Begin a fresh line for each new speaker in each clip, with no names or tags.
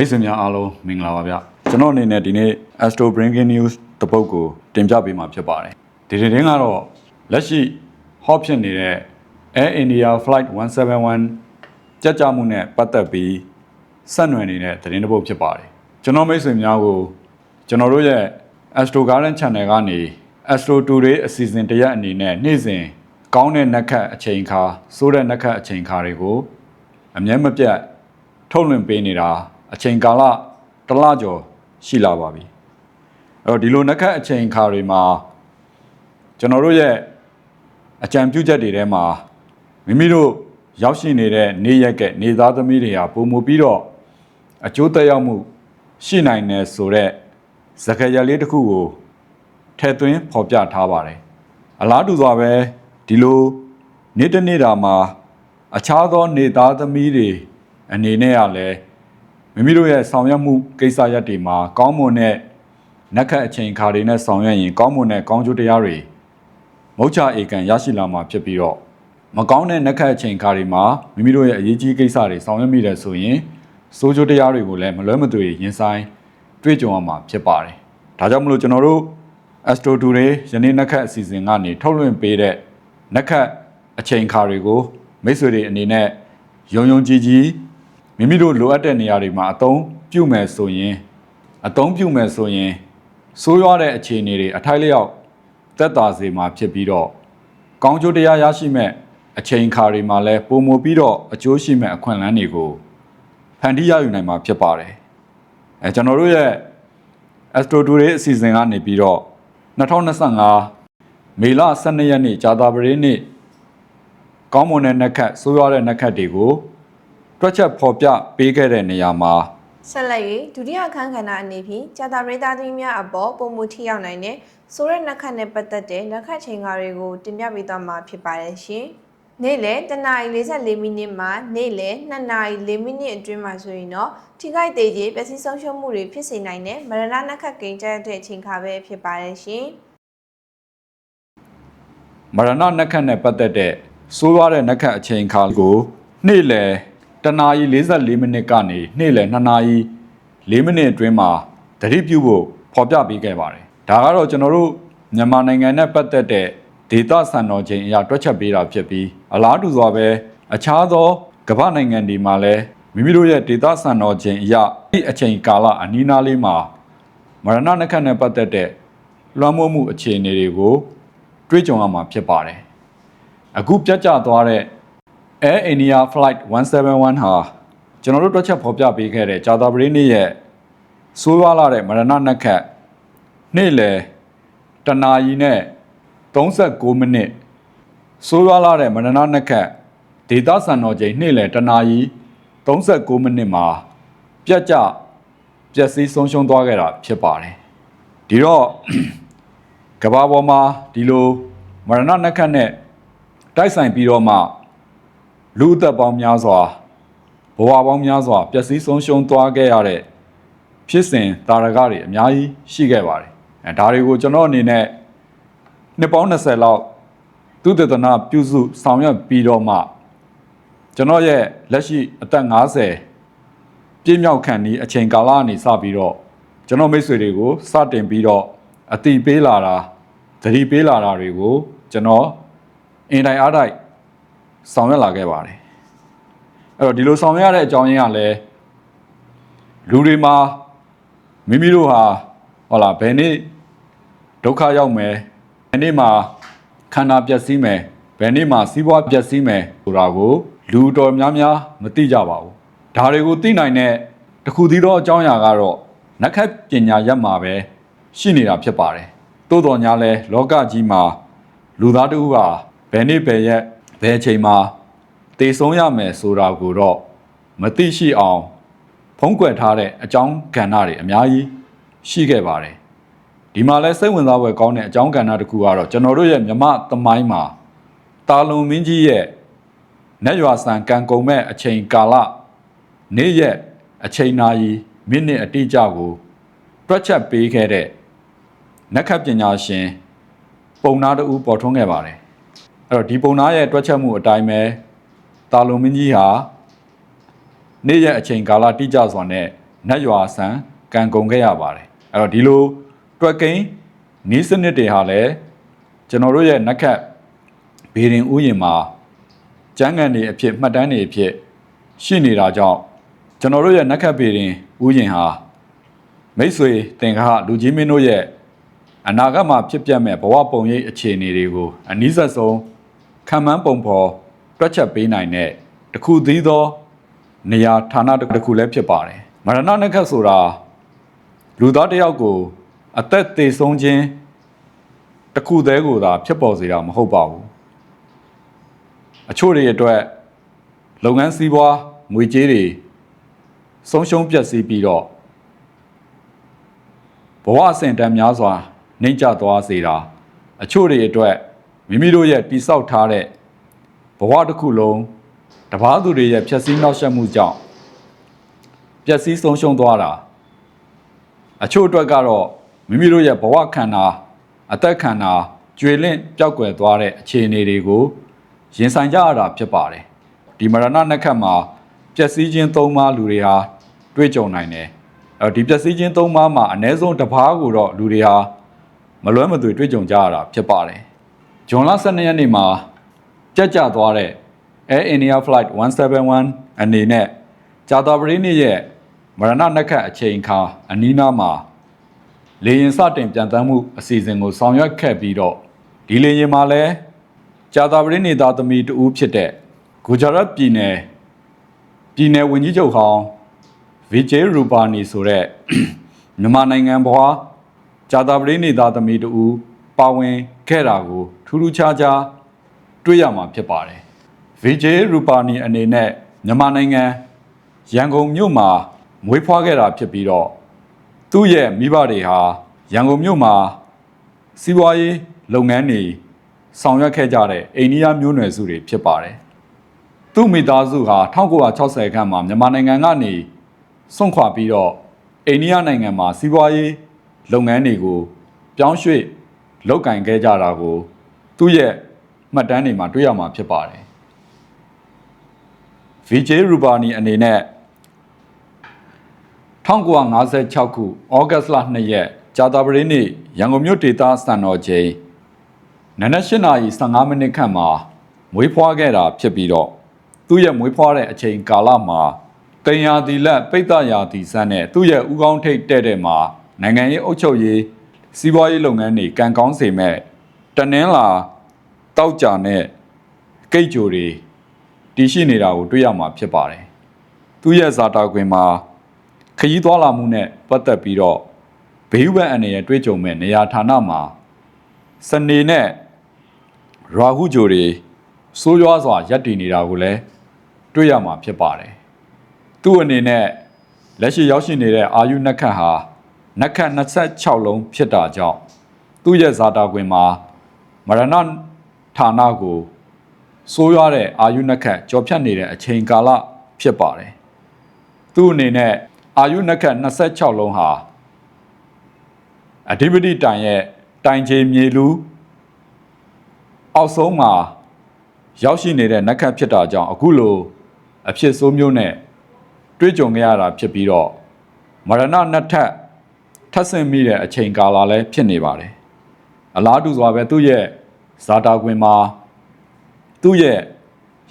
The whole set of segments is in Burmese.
မိတ်ဆွေများအားလုံးမင်္ဂလာပါဗျကျွန်တော်အနေနဲ့ဒီနေ့ Astro Breaking News တပုတ်ကိုတင်ပြပေးမှာဖြစ်ပါတယ်ဒီတင်တင်းကတော့လက်ရှိ hot ဖြစ်နေတဲ့ Air India Flight 171ကြက်ကြမှုနဲ့ပတ်သက်ပြီးဆက်နွယ်နေတဲ့သတင်းတစ်ပုတ်ဖြစ်ပါတယ်ကျွန်တော်မိတ်ဆွေများကိုကျွန်တော်တို့ရဲ့ Astro Garden Channel ကနေ Astro Today အစီအစဉ်တစ်ရက်အနေနဲ့နေ့စဉ်ကောင်းတဲ့နက်ခတ်အချိန်ခါစိုးတဲ့နက်ခတ်အချိန်ခါတွေကိုအမြဲမပြတ်ထုတ်လွှင့်ပေးနေတာ အချိန်ကာလတစ်လကျော်ရှိလာပါပြီအဲ့တော့ဒီလိုနှစ်ခတ်အချိန်ခါတွေမှာကျွန်တော်တို့ရဲ့အကြံပြုချက်တွေထဲမှာမိမိတို့ရောက်ရှိနေတဲ့နေရက်ကနေသားသမီးတွေဟာပုံမူပြီးတော့အကျိုးသက်ရောက်မှု ရှိနိုင်တယ်ဆိုတော့ဇကရလေးတစ်ခုကိုထည့်သွင်းဖော်ပြထားပါတယ်အလားတူစွာပဲဒီလိုနေ့တစ်နေ့တာမှာ အခြားသောနေသားသမီးတွေအနေနဲ့ကလည်း မိမိတို့ရဲ့ဆောင်ရွက်မှုကိစ္စရပ်တွေမှာကောင်းမွန်တဲ့နက်ခတ်အချိန်ခါတွေနဲ့ဆောင်ရွက်ရင်ကောင်းမွန်တဲ့ကောင်းကျိုးတရားတွေမုတ်ချဧကန်ရရှိလာမှာဖြစ်ပြီးတော့မကောင်းတဲ့နက်ခတ်အချိန်ခါတွေမှာမိမိတို့ရဲ့အရေးကြီးကိစ္စတွေဆောင်ရွက်မိတယ်ဆိုရင်စိုးကျိုးတရားတွေကိုလည်းမလွဲမသွေရင်ဆိုင်တွေ့ကြုံရမှာဖြစ်ပါတယ်။ဒါကြောင့်မလို့ကျွန်တော်တို့ Astro Today ယနေ့နက်ခတ်အစီအစဉ်ကနေထုတ်လွှင့်ပေးတဲ့နက်ခတ်အချိန်ခါတွေကိုမိတ်ဆွေတွေအနေနဲ့ယုံယုံကြည်ကြည် မိမိတို့လိုအပ်တဲ့နေရာတွေမှာအသုံးပြုမယ်ဆိုရင်အသုံးပြုမယ်ဆိုရင်ဆိုးရွားတဲ့အခြေအနေတွေအထိုက်လျောက်သက်သာစေမှာဖြစ်ပြီးတော့ကောင်းကျိုးတရားရရှိမဲ့အချိန်အခါတွေမှာလည်းပုံမူပြီးတော့အကျိုးရှိမဲ့အခွင့်အလမ်းတွေကိုဖန်တီးရယူနိုင်မှာဖြစ်ပါတယ်အဲကျွန်တော်တို့ရဲ့ Astro Today အစီအစဉ်ကနေပြီးတော့2025မေလ12ရက်နေ့ကြာသပတေးနေ့ကောင်းမွန်တဲ့နက်ခတ်ဆိုးရွားတဲ့နက်ခတ်တွေကို တွက်ချက်ဖော်ပြပေးခဲ့တဲ့နေရာမှာ
ဆက်လက်၍ဒုတိယအခန်းကဏ္ဍအနေဖြင့်ကြာတာပရိသတ်သမီးများအပေါ်ပုံမှုထိရောက်နိုင်တဲ့ဆိုရဲနက်ခတ်နဲ့ပတ်သက်တဲ့နက်ခတ်ချိန်ကားတွေကိုတင်ပြပေးသွားမှာဖြစ်ပါတယ်ရှင်။နေ့လယ်တနာရီ44မိနစ်မှနေ့လယ်2နာရီ4မိနစ်အတွင်းမှာဆိုရင်တော့ထိခိုက်သေးခြင်းပျက်စီးဆုံးရှုံးမှုတွေဖြစ်စေနိုင်တဲ့မရဏနက်ခတ်ကိန်းကျတဲ့အချိန်ခါပဲဖြစ်ပါတယ်ရှင်။
မရဏနက်ခတ်နဲ့ပတ်သက်တဲ့ဆိုးရွားတဲ့နက်ခတ်အချိန်အခါကိုနေ့လယ် တနာရီ44မိနစ်ကနေနေ့လယ်2နာရီ4မိနစ်အတွင်းမှာသတိပြုဖို့ဖော်ပြပေးခဲ့ပါတယ်။ဒါကတော့ကျွန်တော်တို့မြန်မာနိုင်ငံနဲ့ပတ်သက်တဲ့ဒေသစံတော်ချိန်အရာတွက်ချက်ပေးတာဖြစ်ပြီးအလားတူစွာပဲအခြားသောကမ္ဘာနိုင်ငံတွေမှာလည်းမိမိတို့ရဲ့ဒေသစံတော်ချိန်အရာဒီအချိန်ကာလအနီးနားလေးမှာမရဏနက်ခတ်နဲ့ပတ်သက်တဲ့လွှမ်းမိုးမှုအခြေအနေတွေကိုတွေးကြုံရမှာဖြစ်ပါတယ်။အခုပြတ်ကျသွားတဲ့ Air India Flight 171ဟာကျွန်တော်တို့တွက်ချက်ဖော်ပြပေးခဲ့တဲ့ဂျာတာပရီနေ့ရဲ့ဆိုးရွားလာတဲ့မရဏနက်ခတ်နေ့လယ်တနာရီနဲ့39မိနစ်ဆိုးရွားလာတဲ့မရဏနက်ခတ်ဒေတာစံတော်ချိန်နေ့လယ်တနာရီ39မိနစ်မှာပြတ်ကျပျက်စီးဆုံးရှုံးသွားခဲ့တာဖြစ်ပါတယ်။ဒီတော့ကဘာပေါ်မှာဒီလိုမရဏနက်ခတ်နဲ့တိုက်ဆိုင်ပြီးတော့မှ လူအသက်ပေါင်းများစွာဘဝပေါင်းများစွာပျက်စီးဆုံးရှုံးသွားခဲ့ရတဲ့ဖြစ်စဉ်တာရကတွေအများကြီးရှိခဲ့ပါတယ်အဲဒါတွေကိုကျွန်တော်အနေနဲ့နှစ်ပေါင်း20လောက်သူတည်တနာပြုစုဆောင်ရွက်ပြီးတော့မှကျွန်တော်ရဲ့လက်ရှိအသက်50ပြည့်မြောက်ခံဒီအချိန်ကာလကနေစပြီးတော့ကျွန်တော်မိတ်ဆွေတွေကိုစတင်ပြီးတော့အတိပေးလာတာသတိပေးလာတာတွေကိုကျွန်တော်အင်တိုင်းအားတိုက် ဆောင်ရွက်လာခဲ့ပါတယ်အဲ့တော့ဒီလိုဆောင်ရွက်ရတဲ့အကြောင်းရင်းကလည်းလူတွေမှာမိမိတို့ဟာဟောလာဘယ်နေ့ဒုက္ခရောက်မယ်ဘယ်နေ့မှာခန္ဓာပျက်စီးမယ်ဘယ်နေ့မှာစီးပွားပျက်စီးမယ်ဆိုတာကိုလူတော်များများမသိကြပါဘူးဒါတွေကိုသိနိုင်တဲ့တစ်ခုသီးသောအကြောင်းအရာကတော့နက္ခတ်ပညာရပ်မှာပဲရှိနေတာဖြစ်ပါတယ်သို့တော်ညာလဲလောကကြီးမှာလူသားတစ်ဦးဟာဘယ်နေ့ဘယ်ရက် ဘယ်အချိန်မှာတည်ဆုံးရမယ်ဆိုတာကိုတော့မသိရှိအောင်ဖုံးကွယ်ထားတဲ့အကြောင်းကဏ္ဍတွေအများကြီးရှိခဲ့ပါတယ်ဒီမှာလဲစိတ်ဝင်စားဖွယ်ကောင်းတဲ့အကြောင်းကဏ္ဍတစ်ခုကတော့ကျွန်တော်တို့ရဲ့မြမသမိုင်းမှာတာလုံမင်းကြီးရဲ့နတ်ရွာဆန်ကံကုံမဲ့အချိန်ကာလနေ့ရက်အချိန်နာရီမိနစ်အတိအကျကိုတွက်ချက်ပေးခဲ့တဲ့နက္ခတ်ပညာရှင် ပုံနာတူပေါ်ထွန်းခဲ့ပါတယ် အဲ့တော့ဒီပုံနာရဲ့တွက်ချက်မှုအတိုင်းပဲတာလုံမင်းကြီးဟာနေ့ရက်အချိန်ကာလတိကျစွာနဲ့နတ်ရွာဆန်ကံကုန်ခဲ့ရပါတယ်အဲ့တော့ဒီလိုတွက်ကိန်းနီးစနစ်တွေဟာလည်းကျွန်တော်တို့ရဲ့နက်ခတ်ဘေရင်ဥယျာဉ်မှာကျန်းကန်တွေအဖြစ်မှတ်တမ်းတွေအဖြစ်ရှိနေတာကြောင့်ကျွန်တော်တို့ရဲ့နက်ခတ်ဘေရင်ဥယျာဉ်ဟာမိတ်ဆွေတင်ကားလူကြီးမင်းတို့ရဲ့အနာဂတ်မှာဖြစ်ပျက်မဲ့ဘဝပုံရိပ်အခြေအနေတွေကိုအနည်းဆက်ဆုံး ခံမှန်းပုံဖော်တွက်ချက်ပေးနိုင်တဲ့တစ်ခုသီးသော နေရာဌာနတစ်ခုလည်းဖြစ်ပါတယ်မရဏနက္ခတ်ဆိုတာလူသားတစ်ယောက်ကို အသက်သေဆုံးခြင်းတစ်ခုတည်းကိုသာဖြစ်ပေါ်စေတာမဟုတ်ပါဘူးအချို့တွေအတွက်လုပ်ငန်းစည်းပွားငွေကြေးတွေဆုံးရှုံးပျက်စီးပြီးတော့ဘဝအဆင့်တန်းများစွာနှိမ့်ကျသွားစေတာအချို့တွေအတွက် မိမိတို့ရဲ့တိဆောက်ထားတဲ့ဘဝတစ်ခုလုံးတပားသူတွေရဲ့ဖြက်စီးနှောက်ယှက်မှုကြောင့်ပျက်စီးဆုံးရှုံးသွားတာအချို့အတွက်ကတော့မိမိတို့ရဲ့ဘဝခန္ဓာအသက်ခန္ဓာကျွေလင့်ပျောက်ကွယ်သွားတဲ့အခြေအနေတွေကိုရင်ဆိုင်ကြရတာဖြစ်ပါတယ်ဒီမရဏနက္ခတ်မှာပျက်စီးခြင်းသုံးပါးလူတွေဟာတွေ့ကြုံနိုင်တယ်အဲဒီပျက်စီးခြင်းသုံးပါးမှာအ ਨੇ ဆုံးတစ်ပါးကိုတော့လူတွေဟာမလွဲမသွေတွေ့ကြုံကြရတာဖြစ်ပါတယ် ဂျွန်လ12ရက်နေ့မှာကြက်ကြသွားတဲ့ Air India Flight 171အနေနဲ့ကြာတာပရိနေ့ရဲ့မရဏနက္ခတ်အချိန်အခါအနီးနားမှာလေရင်စတင်ပြန်တမ်းမှုအစီအစဉ်ကိုဆောင်ရွက်ခဲ့ပြီးတော့ဒီလေရင်မှာလည်းကြာတာပရိနေသားသမီးတဦးဖြစ်တဲ့ဂူဂျာရတ်ပြည်နယ်ပြည်နယ်ဝန်ကြီးချုပ်ဟောင်းဗီဂျေရူပါနီဆိုတဲ့မြန်မာနိုင်ငံဘွားကြာတာပရိနေသားသမီးတဦးပါဝင်ခဲ့တာကို ထူးထူးခြားခြားတွေ့ရမှာဖြစ်ပါတယ် VJ ရူပါနီအနေနဲ့မြန်မာနိုင်ငံရန်ကုန်မြို့မှာမွေးဖွားခဲ့တာဖြစ်ပြီးတော့သူ့ရဲ့မိဘတွေဟာရန်ကုန်မြို့မှာစီးပွားရေးလုပ်ငန်းတွေဆောင်ရွက်ခဲ့ကြတဲ့အိန္ဒိယမျိုးနွယ်စုတွေဖြစ်ပါတယ်။သူ့မိသားစုဟာ1960ခန့်မှာမြန်မာနိုင်ငံကနေစွန့်ခွာပြီးတော့အိန္ဒိယနိုင်ငံမှာစီးပွားရေးလုပ်ငန်းတွေကိုပြောင်းရွှေ့လုပ်ကင်ခဲ့ကြတာကို သူ့ရဲ့မှတ်တမ်းတွေမှာတွေ့ရမှာဖြစ်ပါတယ်။ VJ Rubani အနေနဲ့1956ခုဩဂတ်စ်လ2ရက်ကြာသပတေးနေ့ရန်ကုန်မြို့ဒေသစံတော်ချိန်နနက်၈နာရီ15မိနစ်ခန့်မှာမွေးဖွားခဲ့တာဖြစ်ပြီးတော့သူ့ရဲ့မွေးဖွားတဲ့အချိန်ကာလမှာတင်ယာတီလက်ပိတ်တရာတီစန်းနဲ့သူ့ရဲ့ဥကောင်းထိတ်တဲ့တဲ့မှာနိုင်ငံရေးအုပ်ချုပ်ရေးစီးပွားရေးလုပ်ငန်းတွေကံကောင်းစေမဲ့ တနင်္လာတောက်ကြနဲ့ကိတ်ကြိုတွေတည်ရှိနေတာကိုတွေ့ရမှာဖြစ်ပါတယ်။သူ့ရဲ့ဇာတာခွင်မှာခရီးသွားလာမှုနဲ့ပတ်သက်ပြီးတော့ဘေးဥပန်အနေနဲ့တွေ့ကြုံမဲ့နေရာဌာနမှာစနေနဲ့ရာဟုဂျိုတွေစိုးရွားစွာရပ်တည်နေတာကိုလည်းတွေ့ရမှာဖြစ်ပါတယ်။သူ့အနေနဲ့လက်ရှိရောက်ရှိနေတဲ့အာယုနက္ခတ်ဟာနက္ခတ်26လုံးဖြစ်တာကြောင့်သူ့ရဲ့ဇာတာခွင်မှာ မရဏဌာနကိုဆိုးရွားတဲ့အာယုနက္ခတ်ကြော်ဖြတ်နေတဲ့အချိန်ကာလဖြစ်ပါတယ်။သူ့အနေနဲ့အာယုနက္ခတ်26လုံးဟာအဓိပတိတိုင်ရဲ့တိုင်ချေမြေလူအောက်ဆုံးမှာရောက်ရှိနေတဲ့နက္ခတ်ဖြစ်တာကြောင့်အခုလိုအဖြစ်ဆိုးမျိုးနဲ့တွေ့ကြုံခဲ့ရတာဖြစ်ပြီးတော့မရဏနှစ်ထပ်ထပ်ဆင့်မိတဲ့အချိန်ကာလလည်းဖြစ်နေပါတယ်။အလားတူစွာပဲသူ့ရဲ့ ဇာတာခွင်မှာသူ့ရဲ့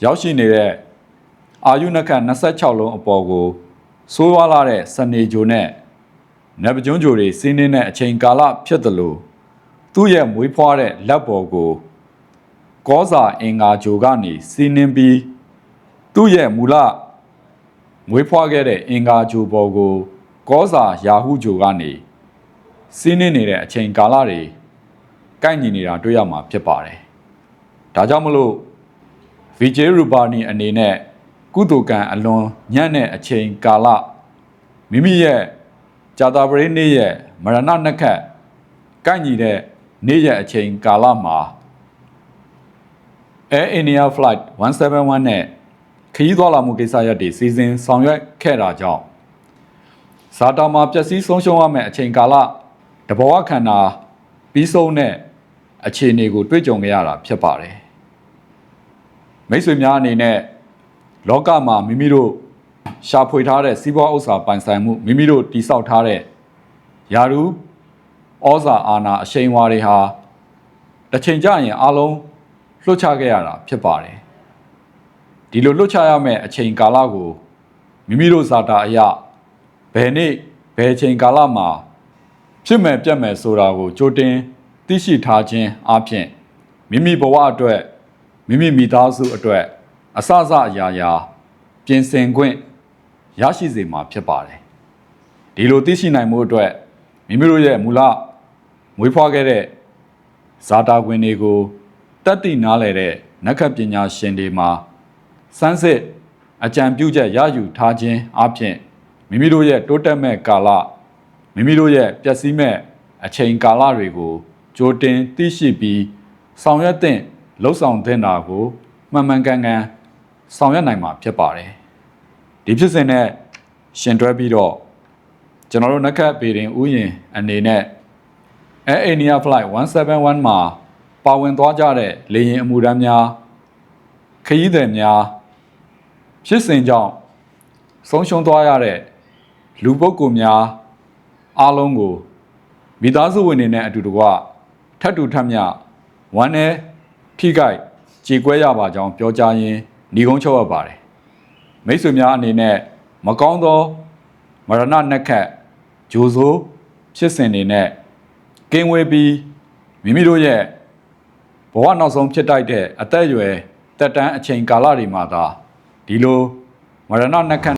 ရောက်ရှိနေတဲ့အာယုနခတ်26လုံးအပေါ်ကိုဆိုးရွားလာတဲ့စနေဂျိုနဲ့နဗကျွန်းဂျိုတွေစီးနှင်းတဲ့အချိန်ကာလဖြစ်တယ်လို့သူ့ရဲ့မွေးဖွားတဲ့လက်ပေါ်ကိုကောစာအင်္ဂါဂျိုကနေစီးနှင်းပြီးသူ့ရဲ့မူလမွေးဖွားခဲ့တဲ့အင်္ဂါဂျိုပေါ်ကိုကောစာယာဟုဂျိုကနေစီးနှင်းနေတဲ့အချိန်ကာလတွေ ကိုက်ညီနေတာတွေ့ရမှာဖြစ်ပါတယ်။ဒါကြောင့်မလို့ VJ Rubani အနေနဲ့ကုသိုလ်ကံအလွန်ညံ့တဲ့အချိန်ကာလမိမိရဲ့ဇာတာပရိနေ့ရဲ့မရဏနှက်ခတ်ကိုက်ညီတဲ့နေ့ရက်အချိန်ကာလမှာ Air India Flight 171နဲ့ခရီးသွားလာမှုကိစ္စရပ်တွေစီစဉ်ဆောင်ရွက်ခဲ့တာကြောင့်ဇာတာမှာပျက်စီးဆုံးရှုံးရမယ့်အချိန်ကာလတဘောခန္ဓာပြီးဆုံးတဲ့ အခြေအနေကိုတွေ့ကြုံခဲ့ရတာဖြစ်ပါတယ်။မိတ်ဆွေများအနေနဲ့လောကမှာမိမိတို့ရှာဖွေထားတဲ့စီးပွားဥစ္စာပိုင်ဆိုင်မှုမိမိတို့တိစောက်ထားတဲ့ယာရုဩဇာအာဏာအရှိန်ဝါတွေဟာတစ်ချိန်ကျရင်အလုံးလွှတ်ချခဲ့ရတာဖြစ်ပါတယ်ဒီလိုလွှတ်ချရမယ့်အချိန်ကာလကိုမိမိတို့ဇာတာအရဘယ်နေ့ဘယ်အချိန်ကာလမှာဖြစ်မယ်ပြတ်မယ်ဆိုတာကိုကြိုတင် သိရှိထားခြင်းအပြင်မိမိဘဝအတွက်မိမိမိသားစုအတွက်အစစအရာရာပြင်ဆင်ခွင့်ရရှိစေမှာဖြစ်ပါတယ်ဒီလိုသိရှိနိုင်မှုအတွက်မိမိတို့ရဲ့မူလမွေးဖွားခဲ့တဲ့ဇာတာခွင်တွေကိုတတ်သိနားလည်တဲ့နက္ခပညာရှင်တွေမှာစမ်းစစ်အကြံပြုချက်ရယူထားခြင်းအပြင်မိမိတို့ရဲ့တိုးတက်မဲ့ကာလမိမိတို့ရဲ့ပျက်စီးမဲ့အချိန်ကာလတွေကို ကြိုတင်သိရှိပြီးဆောင်ရွက်တဲ့လှုပ်ဆောင်တဲ့တာကိုမှန်မှန်ကန်ကန်ဆောင်ရွက်နိုင်မှာဖြစ်ပါတယ်ဒီဖြစ်စဉ်နဲ့ရှင်တွဲပြီးတော့ကျွန်တော်တို့နက္ခတ်ပေရင်ဥယျင်အနေနဲ့ Air Asia Flight 171မှာပါဝင်သွားကြတဲ့လေယာဉ်အမှုထမ်းများခရီးသည်များဖြစ်စဉ်ကြောင့်ဆုံးရှုံးသွားရတဲ့လူပုဂ္ဂိုလ်များအားလုံးကိုမိသားစုဝင်တွေနဲ့အတူတကွ ထပ်တူထပ်မြဝမ်းနဲ့ထိခိုက်ကြေကွဲရပါကြောင်းပြောကြားရင်းညီကုန်းချုပ်ရပါတယ်မိတ်ဆွေများအနေနဲ့မကောင်းသောမရဏနှက်ခတ်ဂျိုဆိုးဖြစ်စဉ်တွေနဲ့ကင်းဝေးပြီးမိမိတို့ရဲ့ဘဝနောက်ဆုံးဖြစ်တိုက်တဲ့အသက်အရွယ်တက်တန်းအချိန်ကာလတွေမှာသာဒီလိုမရဏနှက်ခတ်